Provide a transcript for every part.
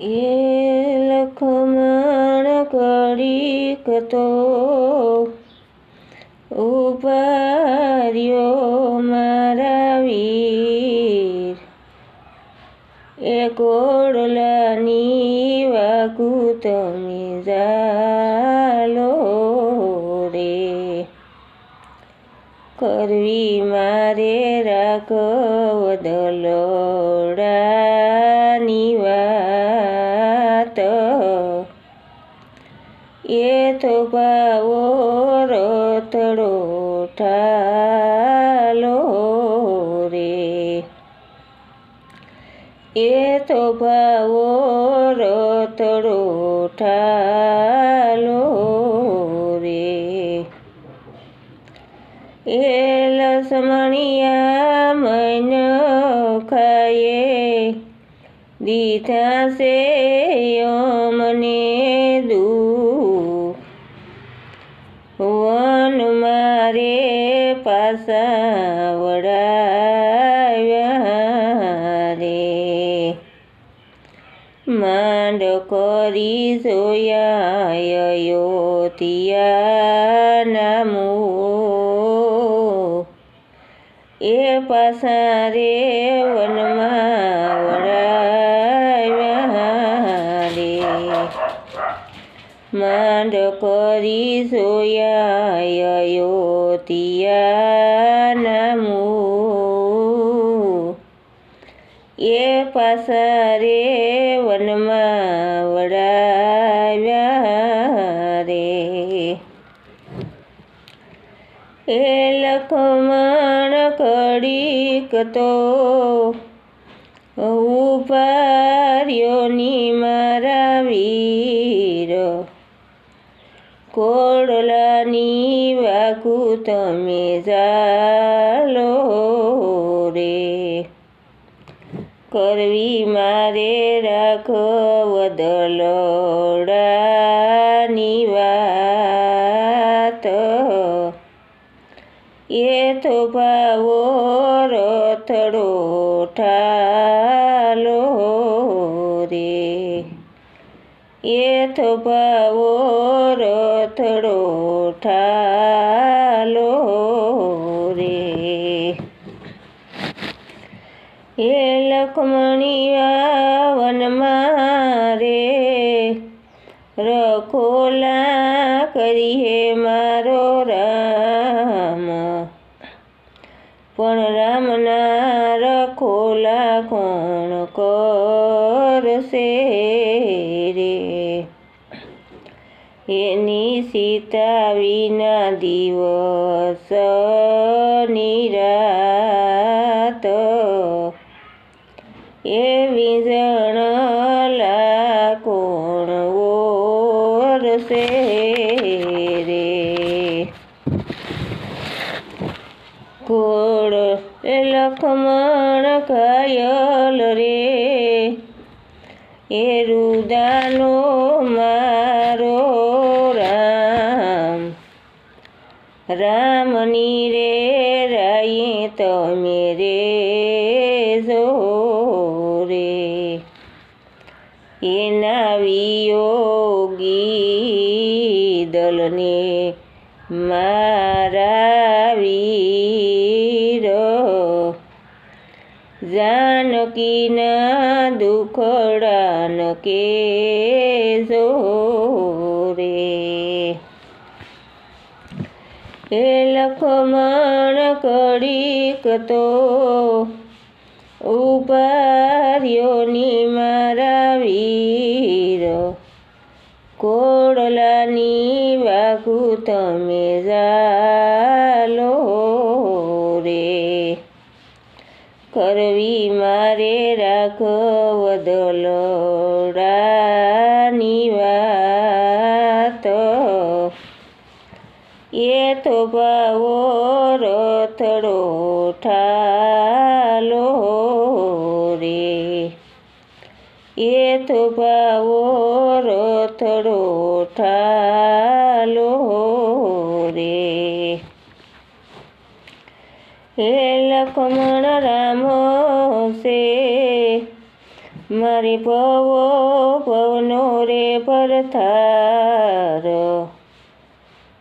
એ લખમણ કડીક તો ઉપાર્યો મારા વીર. એ કોડલાની વાકુ તમે જાલો રે. કરવી મારે રાખવ વાત એ તો પાવો રતડો ઠાલો રે. એ તો ભાવો રતડો ઠાલો રે. એ લસમણિયા મન ખાયે દીધા છે મને દુઃખ. વન મારે પાસા વડાવ્યા રે. માંડ કરી જોયા અયોધ્યા નામો એ પાસા રે વનમાં વડાવ્યા નામો એ પાસા રે વનમાં વડાવ્યા રે. એ લખમણ કડીક તો ઉપાર્યોની ની વીર કોડલાની વાકુ તમે જાલો રે કરવી મારે રાખવ વદલોડાની વાત એ તો ભાવો રથડો ઠાલો એ તો ભાવો રથડો ઠાલો રે. એ લખમણિયા વનમાં રે રખોલા કરી હે મારો રામ. પણ રામના રખોલા કોણ કરશે? એની સીતા વિના દિવસ નિરાત. એ વિજણ કોણ ઓરસે રે. એ લખમણ ઘાયલ રે. એ રુદાનો મારો રામની રે રાયે તમે રે જો રે. એના વિયોગી દલને મારા વીર જાનકીના દુખડાન કે જો રે. એ લખમણ કડીક તો ઉપાર્યોની મારા વીર. કોડલાની વાઘુ તમે જાલો રે. કરવી મારે રાખવ દલોડાની એ તો ભાવો રથડો ઠાલો રે. એ થોભાવો રથડો ઠાલો રે. હે લખમણ રામ છે મારી ભવો ભવનો રે ભરથાર.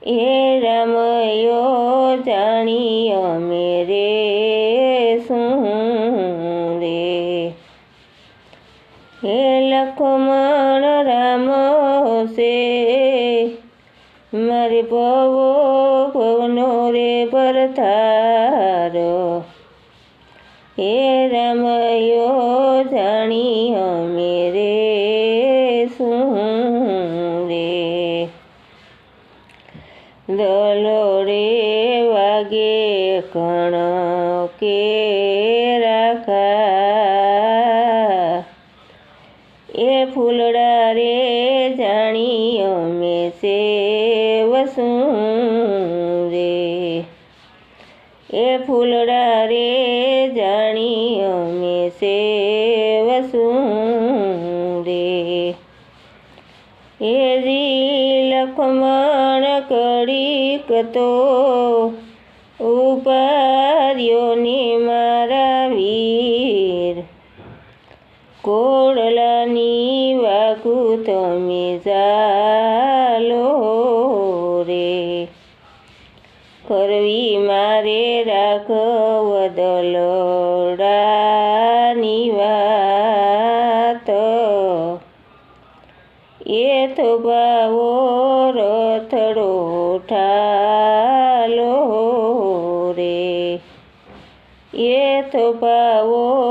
એ રમયો જાણી અમે રે શું રે? હે લખમણ રામ છે મારે ભવો ભવનો રે ભરથાર. હે રામયો કણ કે રાખા? એ ફૂલડા રે જાણીઓ મે છે વસું રે? એ ફૂલડા રે જાણીઓ મે છે વસું રે? એ જી લખમણ કડીક તો ઉપાર્યો ને મારા વીર. કોડલાની વાગુ તમે ચાલો રે. કરવી મારે રાઘવ દલડાની વાત. એ તો ભાવો રથડો ઠાલો રે એ તો ભાવો